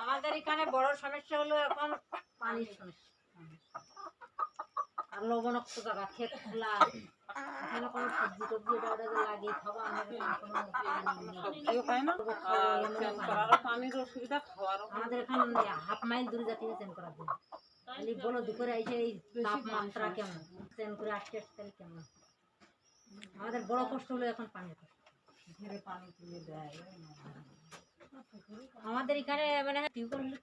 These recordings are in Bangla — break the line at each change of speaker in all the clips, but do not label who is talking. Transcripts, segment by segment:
আমাদের এখানে বড় সমস্যা হলো এখন পানির সমস্যা। আর লবণাক্ত জায়গা ক্ষেত খোলা। এখানে কোনো সবজি টবজি এটা ওটা যে লাগিয়ে আমাদের এখানে পানি নেই।
সবজিও খায় না? আর চেন করারও পানির অসুবিধা খাওয়ারও
আমাদের এখানে হাফ মাইল দূরে চেন করার জন্য খালি বলো দুপুরে এসে এই তাপমাত্রা কেমন? চেন করে আসতে আসতে কেমন? আমাদের বড় কষ্ট হলো এখন পানির কষ্ট।
পানি তুলে দেয়
আমাদের এখানে মানে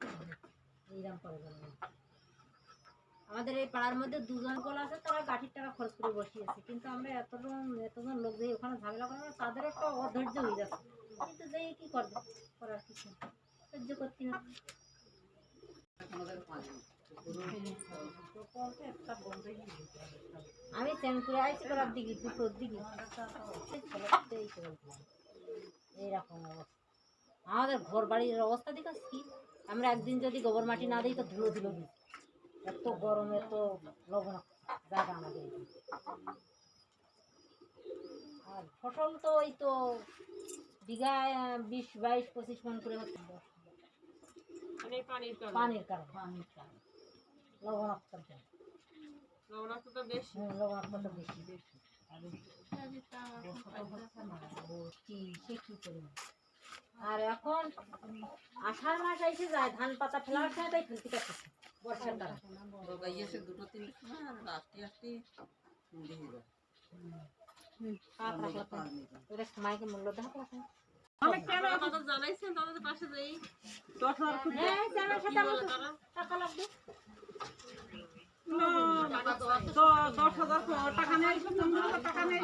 ভালো। এইরকম করে আমাদের এই পাড়ার মধ্যে দুজন কল আছে তারা গাঠির টাকা খরচ করে বসিয়েছে। কিন্তু আমরা এতজন এতজন লোক যে ওখানে ঝামেলা করে না, তাদের একটা অধৈর্য হয়ে যাচ্ছে। কিন্তু যে কি করবে? করার কিছু। সহ্য করতে হবে আমি চেন করে আইসি করার দিকে। দুটোর দিকে। এইরকম অবস্থা। আমাদের ঘর বাড়ির অবস্থা দেখো কি আমরা একদিন যদি গোবর মাটি না দিই তো ধুলো ধুলো দিই। এত গরম এত লবণ জায়গা আমাদের আর ফসল তো ওই তো বিঘায় বিশ বাইশ পঁচিশ মন করে হচ্ছে।
মানে পানির কারণে?
পানির কারণে লবণাক্তর জন্য
লবণাক্ততা বেশি।
লবণাক্তটা বেশি? বেশি। আর কি সে কি পরিমাণ? আর এখন আষাঢ় মাস এসে যায় ধান পাতা ফেলার সময় তাই ফেলতে বর্ষার দ্বারা।
দুটো আসতে আসতে সন্ধে হয়ে
সময়কে মূল্য
জানাইছেন তাদের পাশে যাই। দশ
টাকা লাগবে।
টাকা নেই হাজার টাকা নেই।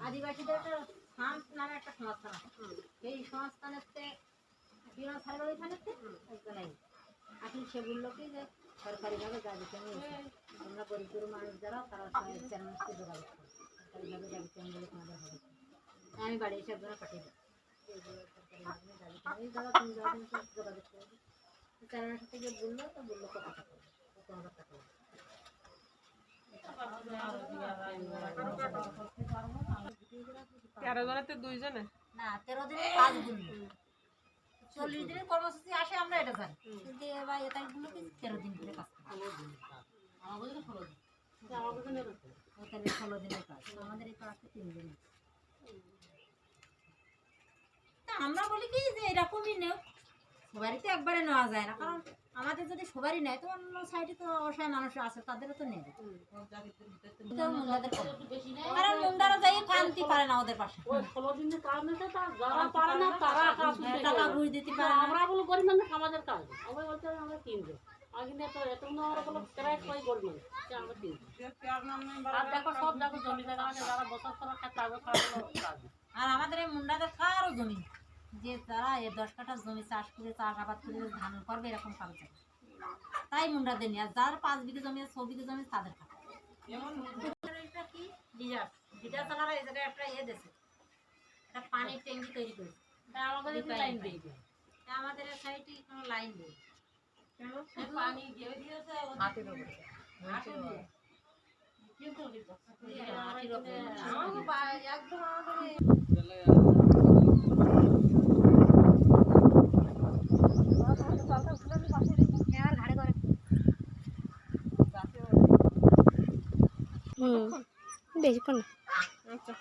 আদিবাসীদের একটা একটা সংস্থা আছে সেই সংস্থানের বিনা সারের ওইখানে একজন আপনি সে বলল কি যে সরকারিভাবে আমরা মানুষ যারা তারা যোগাযোগ আমি বাড়ি এসে একজনে পাঠিয়ে দিই তুমি যাও যোগাযোগ করে দিই চ্যানেলের সাথে গিয়ে বলল তো বলল কত টাকা করবে কত হাজার টাকা লাগবে।
দুইজনে?
না তেরো দিনের চল্লিশ দিনের কর্মসূচি আসে আমরা এটা জানি। কিন্তু এবার এ তারিখগুলো কি তেরো দিন করে কাজ ষোলো দিন। ওখানে ষোলো দিনের কাজ। আমাদের এই কাজটা তিন দিন আমরা বলি কি যে এরকমই নেও। সবারই তো একবারে নেওয়া যায় না কারণ আমাদের যদি সবারই নেয় তো অন্য সাইডে তো অসহায় মানুষ আছে তাদেরও তো নেবে। কারণ। মুন্ডারা যাই কান্তি পারে না ওদের পাশে।
ষোলো দিনের কাজ নিতে তার যারা পারে না তারা কাজ
টাকা ঘুষ দিতে পারে
আমরা বলো গরিব মানুষ আমাদের কাজ। আমরা বলতে আমরা কিনবো আগে তো এত আমরা বলো প্রায় সবাই গরিব মানুষ আমরা কিনবো আর দেখো সব দেখো জমি জায়গা যারা বছর পর খেতে হবে
আর আমাদের এই মুন্ডাদের কারও জমি নেই। যে তারা এ দশ কাঠা জমি চাষ করে চাষাবাদ করে ধান করবে এরকম কারও জমি তাই মুন্ডাদের নিয়ে আর যার পাঁচ বিঘে জমি ছ বিঘে জমি তাদের খাতা কি চালারা এই জায়গায় একটা ইয়ে একটা পানির ট্যাঙ্কি তৈরি করেছে
আমাদের লাইন।
আমাদের সাইডে কোনো লাইন নেই
পানি দিয়ে দিয়েছে
হাতের উপরে
হাটের দিয়ে।
কিন্তু একদম আমাদের এই
হ্যাঁ, ঘাড়ে করে
হুম। বেশিক্ষণ না।
আচ্ছা।